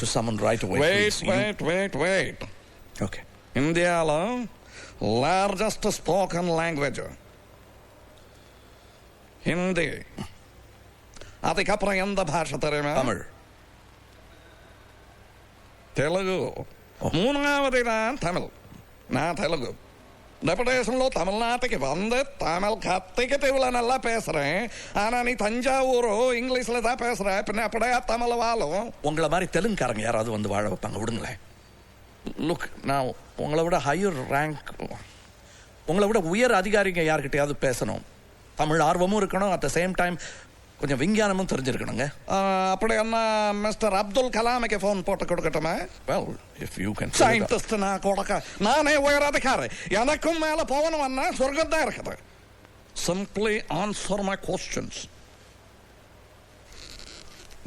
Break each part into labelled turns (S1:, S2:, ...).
S1: to someone right away.
S2: Wait
S1: please. You-
S2: wait wait wait
S1: Okay.
S2: ఇండియాలో largest spoken language Hindi அதுக்கப்புறம் எந்த பாஷை தெரியுமா
S1: Tamil.
S2: తెలుగు மூணாவது தான் தமிழ் நான் தெலுங்கு டெபுடேஷன்ல தமிழ்நாட்டுக்கு வந்து தமிழ் கத்திக்கிட்டு இவ்வளவு நல்லா பேசுறேன் ஆனா நீ தஞ்சாவூரோ இங்கிலீஷ்ல தான் பேசுற பின்ன அப்படியே தமிழ் வாழும்
S1: உங்களை மாதிரி தெலுங்குக்காரங்க யாராவது வந்து வாழ வைப்பாங்க விடுங்களேன் லுக் நான் உங்களை விட ஹையர் ரேங்க் உங்களை விட உயர் அதிகாரிங்க யார்கிட்டயாவது பேசணும் தமிழ் ஆர்வமும் இருக்கணும் அட் த சேம் டைம் கொஞ்சம் விஞ்ஞானமும் தெரிஞ்சிருக்கணுங்க.
S2: அப்படி என்ன மிஸ்டர் அப்துல் கலாமுக்கு ஃபோன் போட்டு கொடுக்கட்டுமா?
S1: Well if you can
S2: scientist நான் கொடுக்க. நானே உயர் அதிகாரி. எனக்கும் மேல போகணும்னா சொர்க்கம் தான் இருக்குது. சிம்பிளி ஆன்சர் மை கொஸ்டின்ஸ்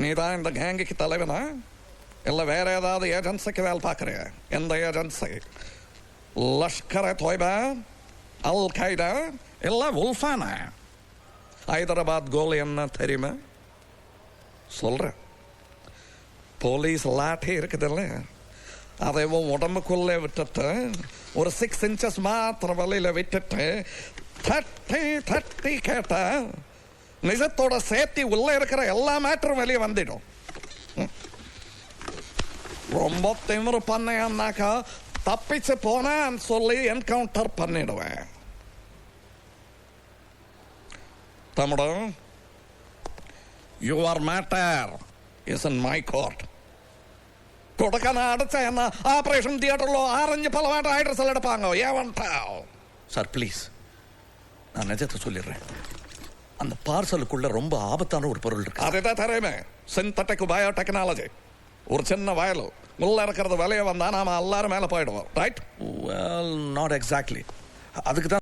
S2: நீ தான் இந்த கேங்குக்கு தலைவனா? இல்ல வேற ஏதாவது ஏஜென்சிக்கு வேலை பார்க்குறிய? எந்த agency Lashkar Taiba al Qaeda இல்ல உல்ஃபானா ஹைதராபாத் கோல் என்ன தெரியுமா? சொல்கிறேன் போலீஸ் லாட்டி இருக்குதுல்ல. அதை உன் உடம்புக்குள்ளே விட்டுட்டு ஒரு சிக்ஸ் இன்ச்சஸ் மாத்திரம் வலையில் விட்டுட்டு தட்டி தட்டி கேட்டால் நிஜத்தோட சேர்த்தி உள்ளே இருக்கிற எல்லா மேட்டரும் வெளியே வந்துடும். ரொம்ப திமிரு பண்ணேன்னாக்கா தப்பிச்சு போனேன்னு சொல்லி என்கவுண்டர் பண்ணிடுவேன். தம்முடு your matter is in my court కొడకన అడచయన్న operation థియేటర్లో ఆరెంజ్ పలవాట హైడ్రసల్ ఎడపాంగ ఏమంటావు
S1: சார் ப்ளீஸ் நான் நிஜத்தை சொல்லிடுறேன் அந்த பார்சலுக்குள்ள ரொம்ப ஆபத்தான ஒரு பொருள் இருக்கு
S2: அதுதான் தெரியுமே சிந்தட்டிக் பயோடெக்னாலஜி ஒரு சின்ன வயலு உள்ள இருக்கிறது வெளியே வந்தா நாம எல்லாரும் மேல போயிடுவோம் ரைட்
S1: வெல் நாட் எக்ஸாக்ட்லி அதுக்கு தான்